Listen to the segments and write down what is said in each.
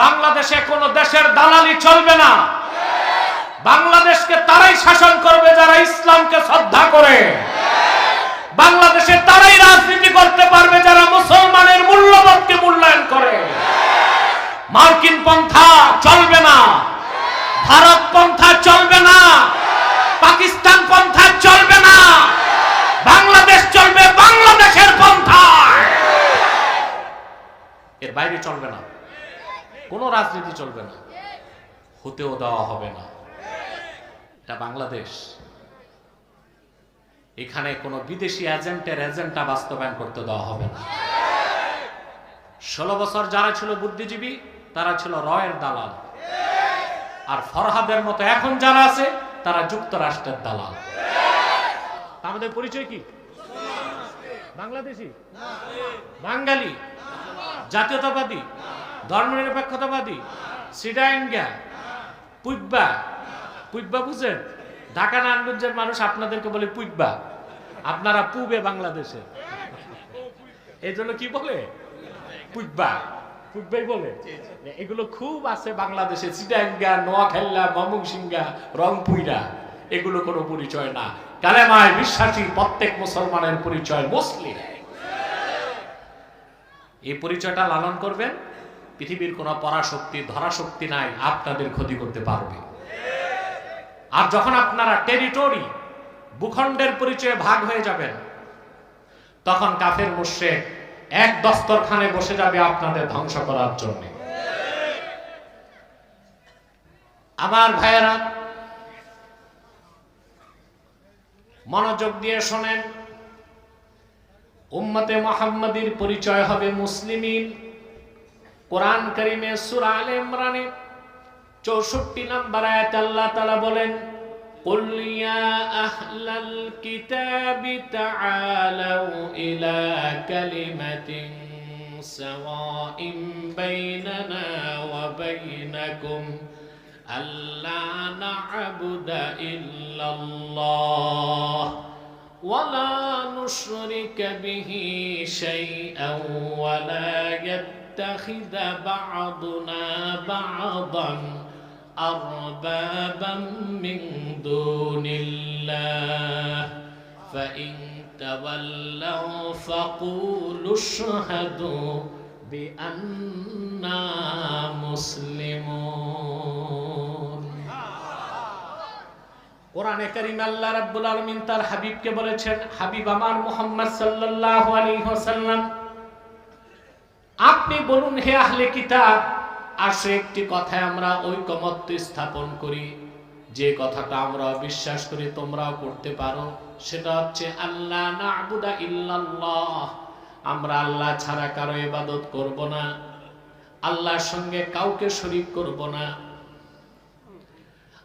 বাংলাদেশে কোনো দেশের দালালি চলবে না। বাংলাদেশকে তারাই শাসন করবে যারা ইসলামকে শ্রদ্ধা করে। বাংলাদেশে তারাই রাজনীতি করতে পারবে যারা মুসলমানের মূল্যবোধকে মূল্যায়ন করে। মার্কিন পন্থা চলবে না। ভারত পন্থা চলবে না। পাকিস্তান পন্থা চলবে না বাংলাদেশ চলবে বাংলাদেশের পন্থায় এর বাইরে চলবে না কোনো রাজনীতি চলবে না। হতেও দেওয়া হবে না। এটা বাংলাদেশ। এখানে কোনো বিদেশি এজেন্টের এজেন্টটা বাস্তবায়ন করতে দেওয়া হবে না। ষোলো বছর যারা ছিল বুদ্ধিজীবী, তারা ছিল রয়ের দালাল। আর ফরহাদের মতো এখন যারা আছে, তারা যুক্তরাষ্ট্রের দালাল। আমাদের পরিচয় কি? বাংলাদেশি? বাঙালি? জাতীয়তাবাদী? ধর্মনিরপেক্ষতাবাদী সিডাইঙ্গা পুইব্বা পুইব্বা বুঝেন? ঢাকা নারায়ণগঞ্জের মানুষ আপনাদেরকে বলে পুইব্বা। আপনারা পুবে বাংলাদেশে। এই জন্য কি বলে? পুইব্বা। পুইব্বাই বলে। এগুলো খুব আছে বাংলাদেশে। সিডাইঙ্গা নোয়াখাইল্লা ময়মনসিংহা, রংপুইরা। এগুলো কোনো পরিচয় না। কালেমায় বিশ্বাসী প্রত্যেক মুসলমানের পরিচয় মুসলিম। এই পরিচয়টা লালন করবেন। পৃথিবীর কোনো পরাশক্তি, ধরাশক্তি নাই, আপনাদের ক্ষতি করতে পারবে। আর যখন আপনারা টেরিটরি, ভূখণ্ডের পরিচয়ে ভাগ হয়ে যাবেন, তখন কাফের মুশ্রেক এক দস্তরখানে বসে যাবে আপনাদের ধ্বংস করার জন্য। আমার ভাইয়েরা, মনোযোগ দিয়ে শোনেন, উম্মতে মোহাম্মদীর পরিচয় হবে মুসলিমিন। কোরআন করিমে সূরা আলে ইমরানে 64 নম্বর আয়াত আল্লাহ তাআলা বলেন قل يا أهل الكتاب تعالوا إلى كلمة سواء بيننا وبينكم ألا نعبد إلا الله ولا نشرك به شيئا ولا يتخذ بعضنا بعضا أربابا من دون الله فإن تولوا فقولوا اشهدوا بأننا مسلمون কোরআনে কারিম আল্লাহ রাব্বুল আলামিন তার হাবিবকে বলেছেন হাবিব আমার মুহাম্মদ সাল্লাল্লাহু আলাইহি ওয়াসাল্লাম আপনি বলুন, হে আহলে কিতাব, আসে একটি কথায় আমরা ঐকমত্য স্থাপন করি। যে কথাটা আমরা বিশ্বাস করি, তোমরাও করতে পারো। সেটা হচ্ছে আল্লাহ না'বুদা ইল্লাল্লাহ। আমরা আল্লাহ ছাড়া কারও ইবাদত করব না। আল্লাহর সঙ্গে কাউকে শরীক করব না।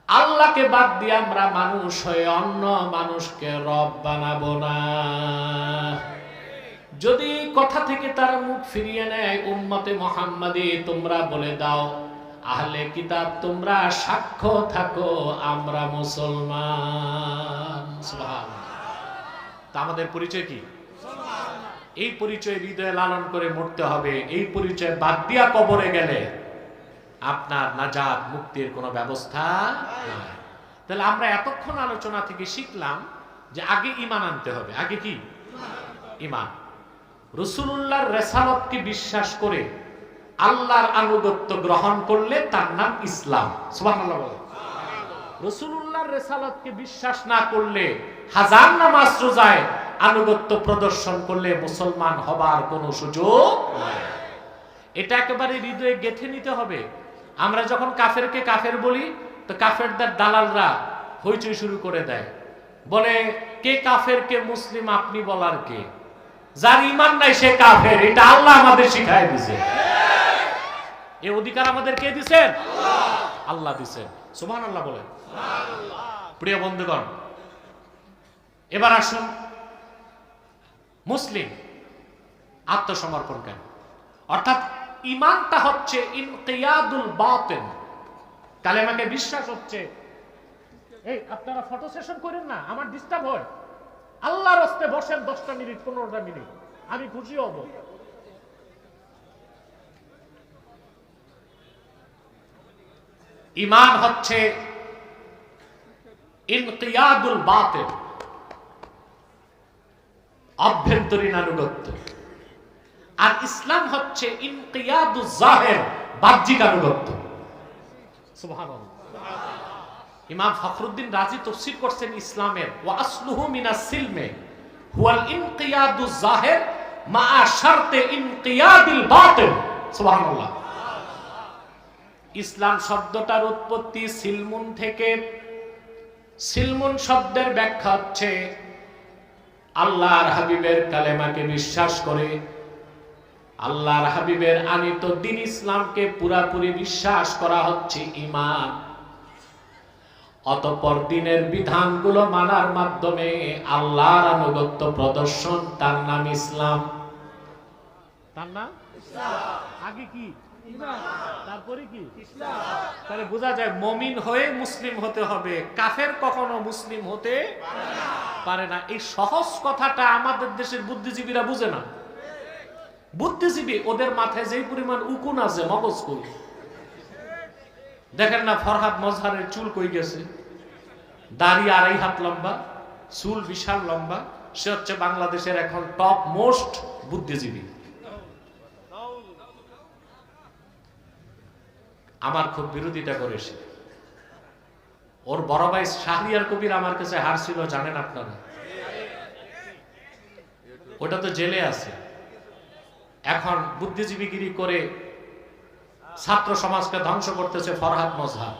আল্লাহকে বাদ দিয়ে আমরা মানুষ হয়ে অন্য মানুষকে রব বানাবো না। যদি কথা থেকে তারা মুখ ফিরিয়ে নেয় উম্মতে মোহাম্মদে তোমরা বলে দাও আহলে কিতাব তোমরা সাক্ষ্য থাকো আমরা মুসলমান। তা আমাদের পরিচয় কি? এই পরিচয় হৃদয়ে লালন করে মরতে হবে এই পরিচয় বাদ দিয়া কবরে গেলে আপনার নাজাত মুক্তির কোনো ব্যবস্থা নাই। তাহলে আমরা এতক্ষণ আলোচনা থেকে শিখলাম যে আগে ইমান আনতে হবে। আগে কি? ইমান রসুল্লাহর রেসালতকে বিশ্বাস করে আল্লাহর আনুগত্য গ্রহণ করলে তার নাম ইসলাম। রসুল্লাহর রেসালতকে বিশ্বাস না করলে, হাজার নামাজ রোজায় আনুগত্য প্রদর্শন করলে মুসলমান হবার কোনো সুযোগ এটা একেবারে হৃদয়ে গেথে নিতে হবে। আমরা যখন কাফেরকে কাফের বলি, তো কাফেরদের দালালরা হইচই শুরু করে দেয়। বলে, কে কাফের কে মুসলিম আপনি বলার কে? যার ইমান নাই সে কাফের। এটা আল্লাহ আমাদের শিখায় দিছে। এই অধিকার আমাদের কে দিছেন? আল্লাহ। দিছেন। সুবহান আল্লাহ বলেন প্রিয় বন্ধুগণ এবার আসুন মুসলিম আত্মসমর্পণ কেন? অর্থাৎ ইমানটা হচ্ছে ইনকিয়াদুল বাতিন। কালেমাকে বিশ্বাস হচ্ছে। এই আপনারা ফটো সেশন করেন না আমার ডিস্টার্ব হয়। আল্লাহর হস্তে বসেন দশটা মিনিট, পনেরোটা মিনিট। আমি খুশি হব। ইমান হচ্ছে ইনকিয়াদুল বাতিল, অভ্যন্তরীণ আনুগত্য। আর ইসলাম হচ্ছে ইনকিয়াদুল জাহের, বাহ্যিক আনুগত্য। সুবহানাল্লাহ। ইমাম ফখরুদ্দিন রাজি তফসির করছেন ইসলামের, ওয়া আসলুহু মিনাস সিলমে, হুয়াল ইনকিয়াদু জাহির মা ইনকিয়াদিল বাতিল। সুবহানাল্লাহ। ইসলাম শব্দটার উৎপত্তি সিলমুন থেকে। সিলমুন শব্দের ব্যাখ্যা হচ্ছে, আল্লাহর হাবিবের কালেমাকে বিশ্বাস করে। আল্লাহর হাবিবের আনিত দিন ইসলামকে পুরাপুরি বিশ্বাস করা হচ্ছে ইমান। অতঃপর দিনের বিধানগুলো মানার মাধ্যমে আল্লাহর আনুগত্য প্রদর্শন তার নাম ইসলাম। তার নাম? আগে কি? তারপরে কি? তাহলে বোঝা যায় মমিন হয়ে মুসলিম হতে হবে কাফের কখনো মুসলিম হতে পারে না। এই সহজ কথাটা আমাদের দেশের বুদ্ধিজীবীরা বুঝে না। বুদ্ধিজীবী ওদের মাথায় যেই পরিমাণ উকুন আছে মগজ কই? দেখেন না, ফরহাদ মজহারের চুল কই গেছে? দাড়ি আড়াই হাত লম্বা, চুল বিশাল লম্বা, সে হচ্ছে বাংলাদেশের এখন টপ মোস্ট বুদ্ধিজীবী। আমার খুব বিরোধিতা করে করেছে ওর বড় ভাই শাহরিয়ার কবির আমার কাছে হারছিল জানেন আপনারা? ওটা তো জেলে আছে। এখন বুদ্ধিজীবীগিরি করে ছাত্র সমাজকে ধ্বংস করতেছে ফরহাদ মজহার।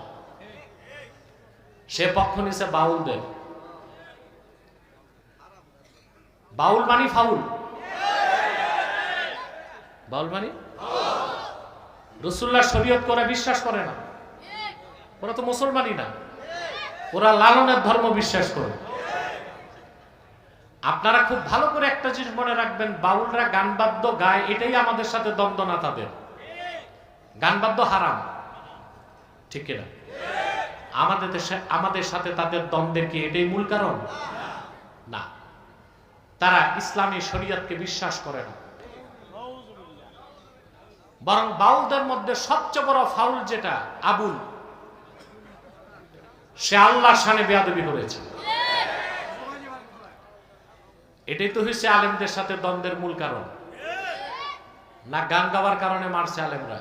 সে পক্ষ নিছে বাউলদের বাউল মানি ফাউল? বাউল মানি? রসুল্লাহ শরীয়ত করে বিশ্বাস করে না। ওরা তো মুসলমানই না। ওরা লালনের ধর্ম বিশ্বাস করে। আপনারা খুব ভালো করে একটা জিনিস মনে রাখবেন, বাউলরা গান বাদ্য গায়, এটাই আমাদের সাথে দ্বন্দ্ব না তাদের। গান বাদ্য হারাম। ঠিক কিনা? আমাদের দেশে, আমাদের সাথে তাদের দ্বন্দ্বের কি এটাই মূল কারণ? না। তারা ইসলামী শরীয়তকে বিশ্বাস করে না। বরং বাউলদের মধ্যে সবচেয়ে বড় ফাউল যেটা, আবুল। সে আল্লাহর সানে বেয়াদবি করেছে। এটাই তো হয়েছে আলেমদের সাথে দ্বন্দ্বের মূল কারণ। না গান গাওয়ার কারণে মারছে আলেমরা।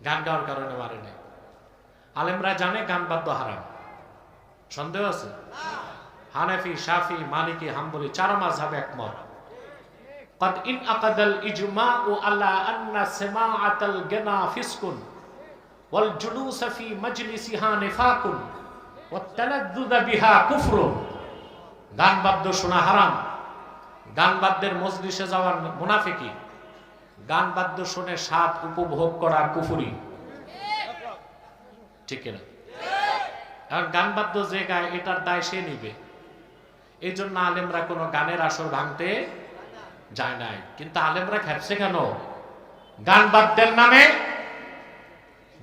গান গাওয়ার কারণে মারে নাই আলেমরা জানে গান বাদ্য হারাম সন্দেহ আছে হানাফি শাফি মালিকি হাম্বলি চার মাঝহাব একমত قد انعقد الإجماع على أن سماعة الغنى فسق والجلوس في مجلسها نفاق والتلذذ بها كفر গান বাদ্য শোনা হারাম গান বাদ্যের মজলিসে যাওয়ার মুনাফিকি গান বাদ্য শুনে স্বাদ উপভোগ করা কুফুরি। ঠিক না? আর গান বাদ্য যে গায়, এটার দায় সে নিবে। এই জন্য আলেমরা কোনো গানের আসর ভাঙতে যায় নাই। কিন্তু আলেমরা খেপছে কেন? গান বাদ্যের নামে,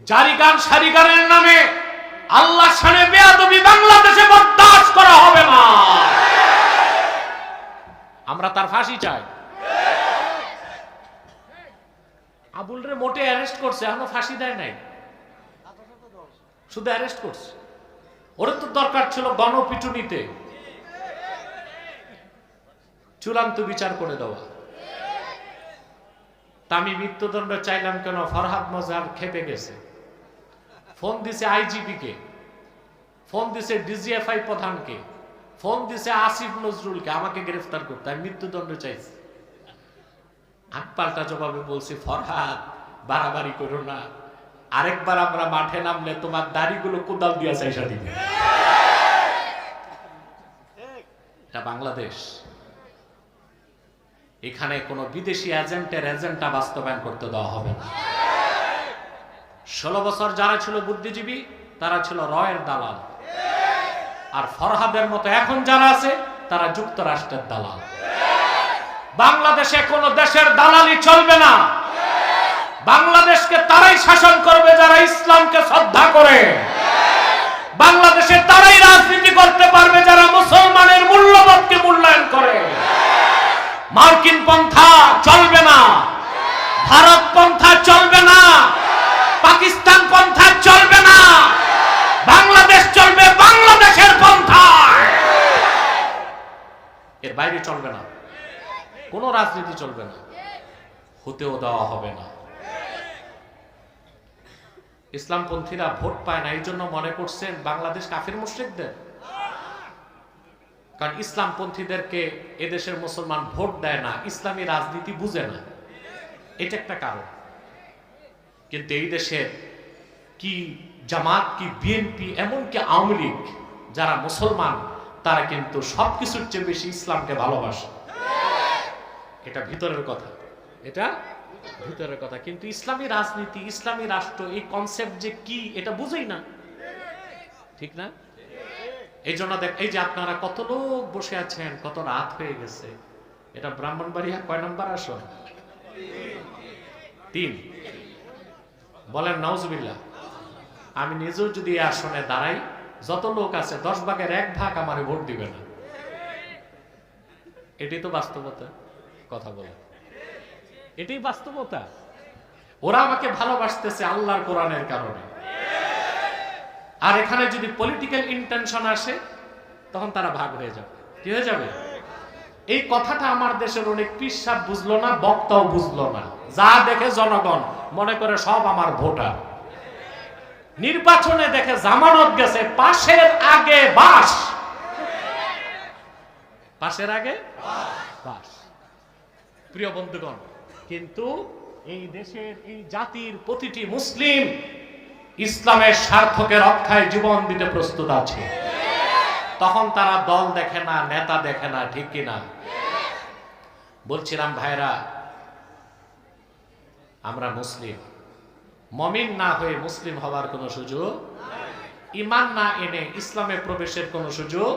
জারি গান সারি গানের নামে আল্লাহ সানে বেয়াদবি বাংলাদেশে বরদাস্ত করা হবে না। আমরা তার ফাঁসি চাই। আবুল রে মোটে অ্যারেস্ট করছে, এখনও ফাঁসি দেয় নাই। শুধু অ্যারেস্ট করছে। ওর তো দরকার ছিল গণপিটুনিতে। চূড়ান্ত বিচার করে দেওয়া। তা আমি মৃত্যুদণ্ড চাইলাম কেন? ফরহাদ মজার খেপে গেছে। ফোন দিছে আইজিপি কে ফোন দিছে ডিজিএফআই প্রধানকে। ফোন দিছে আসিফ নজরুলকে। আমাকে গ্রেফতার করতে। আমি মৃত্যুদণ্ড চাইছি। আমি পাল্টা জবাবে বলছি, ফরহাদ, বাড়াবাড়ি করো না। আরেকবার আমরা মাঠে নামলে তোমার দাড়িগুলো কোদাল দিয়া চাইসা দিবে। এটা বাংলাদেশ। এখানে কোনো বিদেশি এজেন্টের এজেন্টটা বাস্তবায়ন করতে দেওয়া হবে না। ষোলো বছর যারা ছিল বুদ্ধিজীবী, তারা ছিল রয়ের দালাল। আর ফরহাদের মতো এখন যারা আছে, তারা যুক্তরাষ্ট্রের দালাল। বাংলাদেশে কোন দেশের দালালি চলবে না। বাংলাদেশকে তারাই শাসন করবে যারা ইসলামকে শ্রদ্ধা করে। বাংলাদেশে তারাই রাজনীতি করতে পারবে যারা মুসলমানের মূল্যবোধকে মূল্যায়ন করে মার্কিন পন্থা চলবে না ভারত পন্থা চলবে না পাকিস্তান পন্থা কোনো রাজনীতি চলবে না। হতেও দেওয়া হবে না। ইসলামপন্থীরা ভোট পায় না, এই জন্য মনে করছেন বাংলাদেশ কাফির মুশ্রিকদের। কারণ ইসলামপন্থীদেরকে এদেশের মুসলমান ভোট দেয় না, ইসলামী রাজনীতি বুঝে না। এটা একটা কারণ। কিন্তু এই দেশের কি জামাত, কি বিএনপি, এমনকি আওয়ামী লীগ, যারা মুসলমান, তারা কিন্তু সবকিছুর চেয়ে বেশি ইসলামকে ভালোবাসে। এটা ভিতরের কথা। এটা ভিতরের কথা। কিন্তু ইসলামী রাজনীতি, ইসলামী রাষ্ট্র, এই কনসেপ্ট যে কি, এটা বুঝেই না। ঠিক না? এই জন্য দেখ, এই যে আপনারা কত লোক বসে আছেন, কত রাত হয়ে গেছে। এটা ব্রাহ্মণবাড়িয়া কয় নম্বর আসন? তিন। বলেন নওজবিল্লা আমি নিজেও যদি এই আসনে দাঁড়াই, যত লোক আছে, দশ ভাগের এক ভাগ আমার ভোট দিবে না। এটাই তো বাস্তবতা। কথা বলে। এটাই বাস্তবতা। ওরা আমাকে ভালোবাসতেছে আল্লাহর কোরআনের কারণে। আর এখানে যদি পলিটিক্যাল ইন্টেনশন আসে তখন তারা ভাগ হয়ে যাবে। কি হয়ে যাবে? এই কথাটা আমার দেশের অনেক পিসাব বুঝলো না বক্তাও বুঝলো না। যা দেখে জনগণ মনে করে সব আমার ভোটার। নির্বাচনে দেখে জামানত গেছে পাশের আগে বাস। পাশের আগে বাস। প্রিয় বন্ধুগণ, কিন্তু এই দেশের, এই জাতির প্রতিটি মুসলিম ইসলামের স্বার্থকে রক্ষায় জীবন দিতে প্রস্তুত আছে। তখন তারা দল দেখে না, নেতা দেখে না, ঠিক কিনা বলছিলাম ভাইরা আমরা মুসলিম। মমিন না হয়ে মুসলিম হওয়ার কোনো সুযোগ ইমান না এনে ইসলামে প্রবেশের কোনো সুযোগ